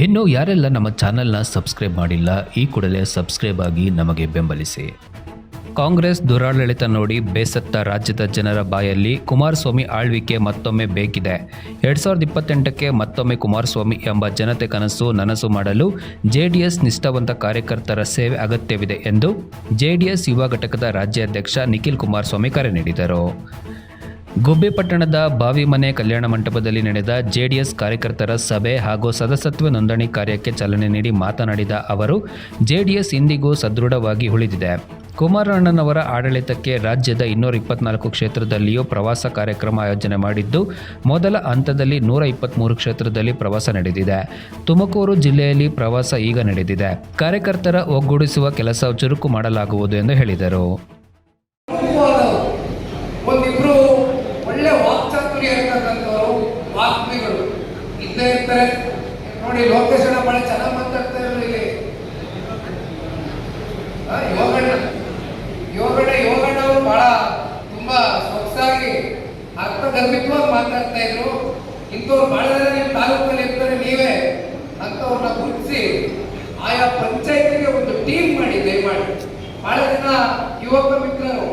ಇನ್ನು ಯಾರೆಲ್ಲ ನಮ್ಮ ಚಾನೆಲ್ನ ಸಬ್ಸ್ಕ್ರೈಬ್ ಮಾಡಿಲ್ಲ, ಈ ಕೂಡಲೇ ಸಬ್ಸ್ಕ್ರೈಬ್ ಆಗಿ ನಮಗೆ ಬೆಂಬಲಿಸಿ. ಕಾಂಗ್ರೆಸ್ ದುರಾಡಳಿತ ನೋಡಿ ಬೇಸತ್ತ ರಾಜ್ಯದ ಜನರ ಬಾಯಲ್ಲಿ ಕುಮಾರಸ್ವಾಮಿ ಆಳ್ವಿಕೆ ಮತ್ತೊಮ್ಮೆ ಬೇಕಿದೆ. ಎರಡ್ ಸಾವಿರದ ಇಪ್ಪತ್ತೆಂಟಕ್ಕೆ ಮತ್ತೊಮ್ಮೆ ಕುಮಾರಸ್ವಾಮಿ ಎಂಬ ಜನತೆ ಕನಸು ನನಸು ಮಾಡಲು ಜೆಡಿಎಸ್ ನಿಷ್ಠಾವಂತ ಕಾರ್ಯಕರ್ತರ ಸೇವೆ ಅಗತ್ಯವಿದೆ ಎಂದು ಜೆಡಿಎಸ್ ಯುವ ಘಟಕದ ರಾಜ್ಯಾಧ್ಯಕ್ಷ ನಿಖಿಲ್ ಕುಮಾರಸ್ವಾಮಿ ಕರೆ ನೀಡಿದರು. ಗುಬ್ಬಿ ಪಟ್ಟಣದ ಬಾವಿಮನೆ ಕಲ್ಯಾಣ ಮಂಟಪದಲ್ಲಿ ನಡೆದ ಜೆಡಿಎಸ್ ಕಾರ್ಯಕರ್ತರ ಸಭೆ ಹಾಗೂ ಸದಸ್ಯತ್ವ ನೋಂದಣಿ ಕಾರ್ಯಕ್ಕೆ ಚಾಲನೆ ನೀಡಿ ಮಾತನಾಡಿದ ಅವರು, ಜೆಡಿಎಸ್ ಇಂದಿಗೂ ಸದೃಢವಾಗಿ ಉಳಿದಿದೆ. ಕುಮಾರಣ್ಣನವರ ಆಡಳಿತಕ್ಕೆ ರಾಜ್ಯದ ಇನ್ನೂರ ಇಪ್ಪತ್ನಾಲ್ಕು ಕ್ಷೇತ್ರದಲ್ಲಿಯೂ ಪ್ರವಾಸ ಕಾರ್ಯಕ್ರಮ ಆಯೋಜನೆ ಮಾಡಿದ್ದು, ಮೊದಲ ಹಂತದಲ್ಲಿ ನೂರ ಇಪ್ಪತ್ತ್ಮೂರು ಕ್ಷೇತ್ರದಲ್ಲಿ ಪ್ರವಾಸ ನಡೆದಿದೆ. ತುಮಕೂರು ಜಿಲ್ಲೆಯಲ್ಲಿ ಪ್ರವಾಸ ಈಗ ನಡೆದಿದೆ. ಕಾರ್ಯಕರ್ತರ ಒಗ್ಗೂಡಿಸುವ ಕೆಲಸ ಚುರುಕು ಮಾಡಲಾಗುವುದು ಎಂದು ಹೇಳಿದರು. ವಾಕ್ಚಾತುರ್ಯ ಇರ್ತಕ್ಕಂಥವ್ರು ವಾಕ್ಮಿಗಳು ಇದ್ದೇ ಇರ್ತಾರೆ. ನೋಡಿ, ಲೋಕೇಶ್ ಅಣ್ಣ ಬಹಳ ಚೆನ್ನಾಗಿ ಮಾತಾಡ್ತಾ ಇದ್ರು ಇಲ್ಲಿ. ಯೋಗಣ್ಣ. ಯೋಗಣ್ಣ ಯೋಗಣ್ಣ ಅವರು ಬಹಳ ತುಂಬಾ ಸೊಗಸಾಗಿ ಅರ್ಥಗರ್ಭಿತವಾಗಿ ಮಾತಾಡ್ತಾ ಇದ್ರು. ಇಂಥವ್ರು ಬಹಳ ಜನ ನಿಮ್ಮ ತಾಲೂಕಲ್ಲಿ ಇರ್ತಾರೆ, ನೀವೇ ಅಂತವ್ರನ್ನ ಗುರುತಿಸಿ ಆಯಾ ಪಂಚಾಯತಿಗೆ ಒಂದು ಟೀಮ್ ಮಾಡಿ, ದಯಮಾಡಿ. ಬಹಳ ಜನ ಯುವಕ ಮಿತ್ರರು.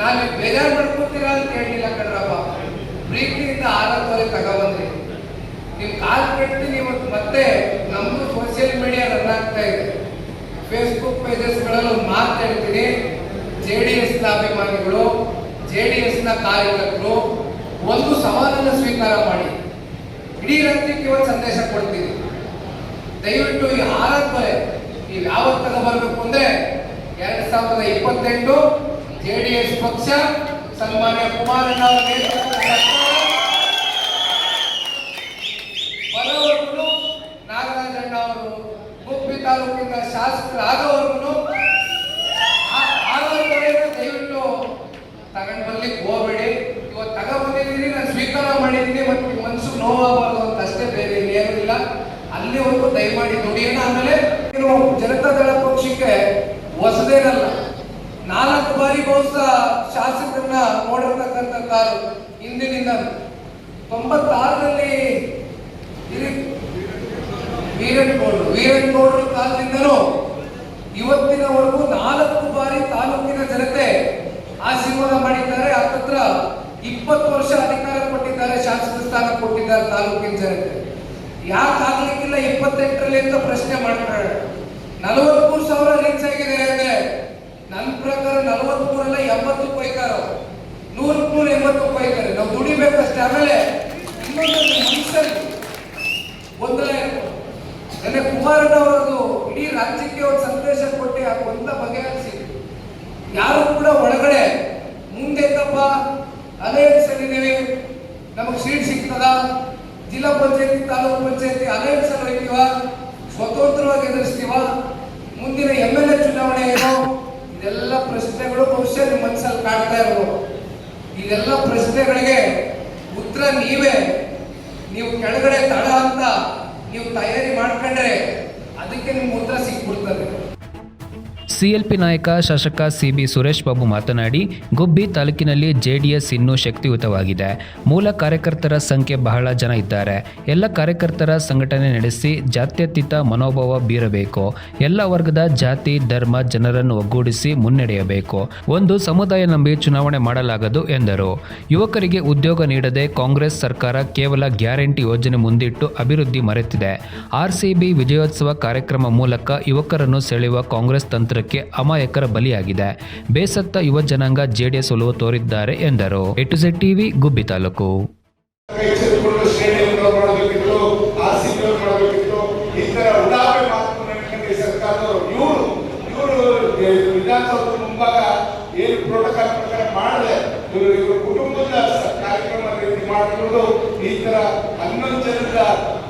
ನಾನು ಬೇಜಾರು ಮಾಡ್ಕೊತೀರಾ ಅಂತ ಹೇಳಿಲ್ಲ ಕಣ್ರಪ್ಪ. ಪ್ರೀತಿಯಿಂದ ಆರೋಗ್ಯ ತಗೊಬಂದ್ರಿ. ನೀವು ಕಾಲ್ ಕಟ್ಟಿ ಇವತ್ತು ಮತ್ತೆ ನಮ್ದು ಸೋಷಿಯಲ್ ಮೀಡಿಯಾ ರನ್ ಆಗ್ತಾ ಇದೆ. ಫೇಸ್ಬುಕ್ ಪೇಜಸ್ಗಳಲ್ಲಿ ಒಂದು ಮಾತು ಹೇಳ್ತೀನಿ. ಜೆ ಡಿ ಎಸ್ನ ಅಭಿಮಾನಿಗಳು, ಜೆ ಡಿ ಎಸ್ನ ಕಾರ್ಯಕರ್ತರು, ಒಂದು ಸವಾಲನ್ನು ಸ್ವೀಕಾರ ಮಾಡಿ. ಇಡೀ ರಾಜ್ಯಕ್ಕೆ ಒಂದು ಸಂದೇಶ ಕೊಡ್ತೀನಿ. ದಯವಿಟ್ಟು ಈ ಆರಾಧನೆ ನೀವು ಯಾವತ್ತು ಬರಬೇಕು ಅಂದ್ರೆ ಎರಡ್ ಸಾವಿರದ ಇಪ್ಪತ್ತೆಂಟು ಜೆ ಡಿ ಎಸ್ ಪಕ್ಷ ಸನ್ಮಾನ್ಯ ಕುಮಾರಣ್ಣ ಬರೋವರೆಗೂ ನಾಗರಾಜಣ್ಣ ಅವರು, ಗುಬ್ಬಿ ತಾಲೂಕಿನ ಶಾಸಕರಾಗವರೆಗೂ ಆರೋಗ್ಯ ದಯವಿಟ್ಟು ತಗೊಂಡು ಬರ್ಲಿಕ್ಕೆ ಹೋಗ್ಬೇಡಿ. ಇವತ್ತು ತಗೊಂಡ್ಬಂದಿದ್ದೀನಿ ನಾನು ಸ್ವೀಕಾರ ಮಾಡಿದ್ದೀನಿ ಮತ್ತು ಮನಸ್ಸು ನೋವಾಗಬಾರ್ದು ಅಂತ ಅಷ್ಟೇ ಬೇರೆ ಇಲ್ಲ. ಅಲ್ಲಿವರೆಗೂ ದಯಮಾಡಿ ದುಡಿಯೋಣ ಆಮೇಲೆ ಜನತಾದಳ ಪಕ್ಷಕ್ಕೆ ಹೊಸದೇನಲ್ಲ. ನಾಲ್ಕು ಬಾರಿ ಬಹುಶಃ ಶಾಸಕರನ್ನ ನೋಡಿರ್ತಕ್ಕಂಥ ಹಿಂದಿನಿಂದ ತೊಂಬತ್ತಾರರಲ್ಲಿ ವೀರನ್ ಗೌಡ್ರು ವೀರನ್ ಗೌಡ್ರ ಕಾಲದಿಂದನೂ ಇವತ್ತಿನವರೆಗೂ ನಾಲ್ಕು ಬಾರಿ ತಾಲೂಕಿನ ಜನತೆ ಆಶೀರ್ವಾದ ಮಾಡಿದ್ದಾರೆ. ಹತ್ತತ್ರ ಇಪ್ಪತ್ತು ವರ್ಷ ಅಧಿಕಾರ ಕೊಟ್ಟಿದ್ದಾರೆ, ಶಾಸಕ ಸ್ಥಾನ ಕೊಟ್ಟಿದ್ದಾರೆ ತಾಲೂಕಿನ ಜನತೆ. ಯಾಕೆ ಆಗ್ಲಿಕ್ಕಿಲ್ಲ ಇಪ್ಪತ್ತೆಂಟರಲ್ಲಿ ಅಂತ ಪ್ರಶ್ನೆ ಮಾಡ್ತಾರೆ. ನಲವತ್ಮೂರು ಸಾವಿರ ರೀಚ್ ಆಗಿದೆ ಅಂದ್ರೆ ನನ್ನ ಪ್ರಕಾರ ನಲವತ್ಮೂರಲ್ಲ ಎಂಬತ್ತು ಕೊಯ್ತಾರ ನೂರಕ್ಕೆ ನೂರ ಎಂಬತ್ತು ಕೊಯ್ತಾರೆ ನಾವು ದುಡಿಬೇಕಷ್ಟೇ. ಆಮೇಲೆ ಇನ್ನೊಂದು ನೆನ್ನೆ ಕುಮಾರಣ್ಣ ಅವರದು ಇಡೀ ರಾಜ್ಯಕ್ಕೆ ಒಂದು ಸಂದೇಶ ಕೊಟ್ಟು. ಆ ಗೊಂದಲ ಬಗೆಹರಿಸಿ ಯಾರು ಕೂಡ ಒಳಗಡೆ ಮುಂದೆ ತಪ್ಪ. ಅಲಯನ್ಸ್ ಅಲ್ಲಿದ್ದೀವಿ ನಮಗೆ ಸೀಟ್ ಸಿಗ್ತದ? ಜಿಲ್ಲಾ ಪಂಚಾಯತಿ, ತಾಲೂಕು ಪಂಚಾಯತಿ ಅಲಯನ್ಸ್ ಅಲ್ಲಿ ಹೋಗ್ತೀವ ಸ್ವತಂತ್ರವಾಗಿ ಎದುರಿಸ್ತೀವ ಮುಂದಿನ ಎಂ ಎಲ್ ಎ ಚುನಾವಣೆ ಏನು ಇದೆಲ್ಲ ಬಹುಶಃ ನಿಮ್ಮ ಮನಸ್ಸಲ್ಲಿ ಕಾಡ್ತಾ ಇರೋದು. ಇದೆಲ್ಲ ಪ್ರಶ್ನೆಗಳಿಗೆ ಉತ್ತರ ನೀವೇ. ನೀವು ಕೆಳಗಡೆ ತಳ ಅಂತ ನೀವು ತಯಾರಿ ಮಾಡ್ಕೊಂಡ್ರೆ ಅದಕ್ಕೆ ನಿಮ್ಗೆ ಉತ್ತರ ಸಿಕ್ಬಿಡ್ತದೆ. ಸಿಎಲ್ಪಿ ನಾಯಕ ಶಾಸಕ ಸಿಬಿ ಸುರೇಶ್ ಬಾಬು ಮಾತನಾಡಿ, ಗುಬ್ಬಿ ತಾಲೂಕಿನಲ್ಲಿ ಜೆಡಿಎಸ್ ಇನ್ನೂ ಶಕ್ತಿಯುತವಾಗಿದೆ. ಮೂಲ ಕಾರ್ಯಕರ್ತರ ಸಂಖ್ಯೆ ಬಹಳ ಜನ ಇದ್ದಾರೆ. ಎಲ್ಲ ಕಾರ್ಯಕರ್ತರ ಸಂಘಟನೆ ನಡೆಸಿ ಜಾತ್ಯತೀತ ಮನೋಭಾವ ಬೀರಬೇಕು. ಎಲ್ಲ ವರ್ಗದ ಜಾತಿ, ಧರ್ಮ ಜನರನ್ನು ಒಗ್ಗೂಡಿಸಿ ಮುನ್ನಡೆಯಬೇಕು. ಒಂದು ಸಮುದಾಯ ನಂಬಿ ಚುನಾವಣೆ ಮಾಡಲಾಗದು ಎಂದರು. ಯುವಕರಿಗೆ ಉದ್ಯೋಗ ನೀಡದೆ ಕಾಂಗ್ರೆಸ್ ಸರ್ಕಾರ ಕೇವಲ ಗ್ಯಾರಂಟಿ ಯೋಜನೆ ಮುಂದಿಟ್ಟು ಅಭಿವೃದ್ಧಿ ಮರೆತಿದೆ. ಆರ್ಸಿಬಿ ವಿಜಯೋತ್ಸವ ಕಾರ್ಯಕ್ರಮ ಮೂಲಕ ಯುವಕರನ್ನು ಸೆಳೆಯುವ ಕಾಂಗ್ರೆಸ್ ತಂತ್ರಕ್ಕೆ ಅಮಾಯಕರ ಬಲಿಯಾಗಿದೆ. ಬೇಸತ್ತ ಯುವ ಜನಾಂಗ ಜೆಡಿಎಸ್ ಒಲವು ತೋರಿದ್ದಾರೆ ಎಂದರು. A to Z TV, Gubbi taluk.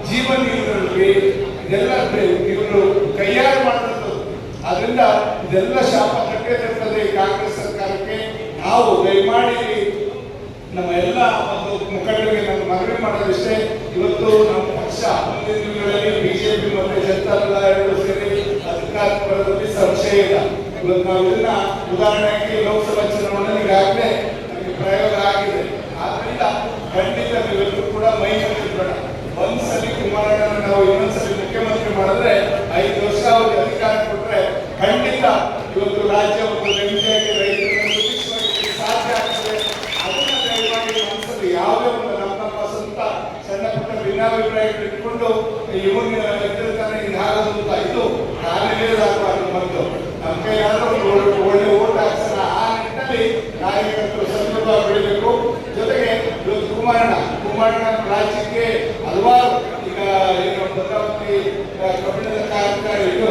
ಜೀವನ ಇವರು ಕೈಯಾರು ಮಾಡಿದ್ರು ಅದರಿಂದ ಇದೆಲ್ಲ ಶಾಪ ಈ ಕಾಂಗ್ರೆಸ್ ಸರ್ಕಾರಕ್ಕೆ ನಾವು ದಯಮಾಡಿ ನಮ್ಮ ಎಲ್ಲ ಒಂದು ಮುಖಂಡರಿಗೆ ನಾನು ಮನವಿ ಮಾಡೋದಿಷ್ಟೇ. ಇವತ್ತು ನಮ್ಮ ಪಕ್ಷ ಮುಂದಿನ ದಿನಗಳಲ್ಲಿ ಬಿಜೆಪಿ ಮತ್ತೆ ಜನತಾದಳ ಎರಡು ಸೇರಿ ಅಧಿಕಾರ ಬರೋದ್ರಲ್ಲಿ ಸಂಶಯ ಇಲ್ಲ. ಇವತ್ತು ನಾವು ಇದನ್ನ ಉದಾಹರಣೆಗೆ ಲೋಕಸಭಾ ಚುನಾವಣೆಯಲ್ಲಿ ಈಗಾಗಲೇ ನಮಗೆ ಪ್ರಯೋಗ ಆಗಿದೆ. ಆದ್ರಿಂದ ಖಂಡಿತ ಇವತ್ತು ಕೂಡ ಮೈ ಮುಚ್ಚಿಬೇಡ ಒಂದ್ಸಲಿ ಕುಮಾರಣ್ಣ ನಾವು ಇನ್ನೊಂದ್ಸಲಿ ರಾಜ್ಯ ಮತ್ತು ನೆಮ್ಮದಿಯಾಗಿ ರೈತರನ್ನು ಸಾಧ್ಯ ಆಗ್ತದೆ. ಅದನ್ನ ದಯವಾಗಿ ಮನಸ್ಸಲ್ಲಿ ಯಾವುದೇ ಒಂದು ನಮ್ಮ ನಮ್ಮ ಸ್ವಂತ ಸಣ್ಣ ಪುಟ್ಟ ಭಿನ್ನಾಭಿಪ್ರಾಯಗಳು ಇಟ್ಕೊಂಡು ಇವನ್ನ ಆಗೋದು ಅಂತ ಇದು ಕಾಲಿಡಲಾಗಬಾರ್ದು ಮತ್ತು ನಮ್ಮ ಕೈಯಾದ್ರೂ ಒಂದು ಒಳ್ಳೆ ಓಟ್ ಆ ನಿಟ್ಟಿನಲ್ಲಿ ಕಾರ್ಯಕರ್ತರು ಸಂದರ್ಭ ಬೆಳಿಬೇಕು. ಜೊತೆಗೆ ಇವತ್ತು ಕುಮಾರಣ್ಣ ಕುಮಾರಣ್ಣ ರಾಜ್ಯಕ್ಕೆ ಹಲವಾರು ಈಗ ಏನು ಭದ್ರಾವತಿ ಕಬ್ಬಿಣದ ಕಾರ್ಯಕ್ರಮ ಇದು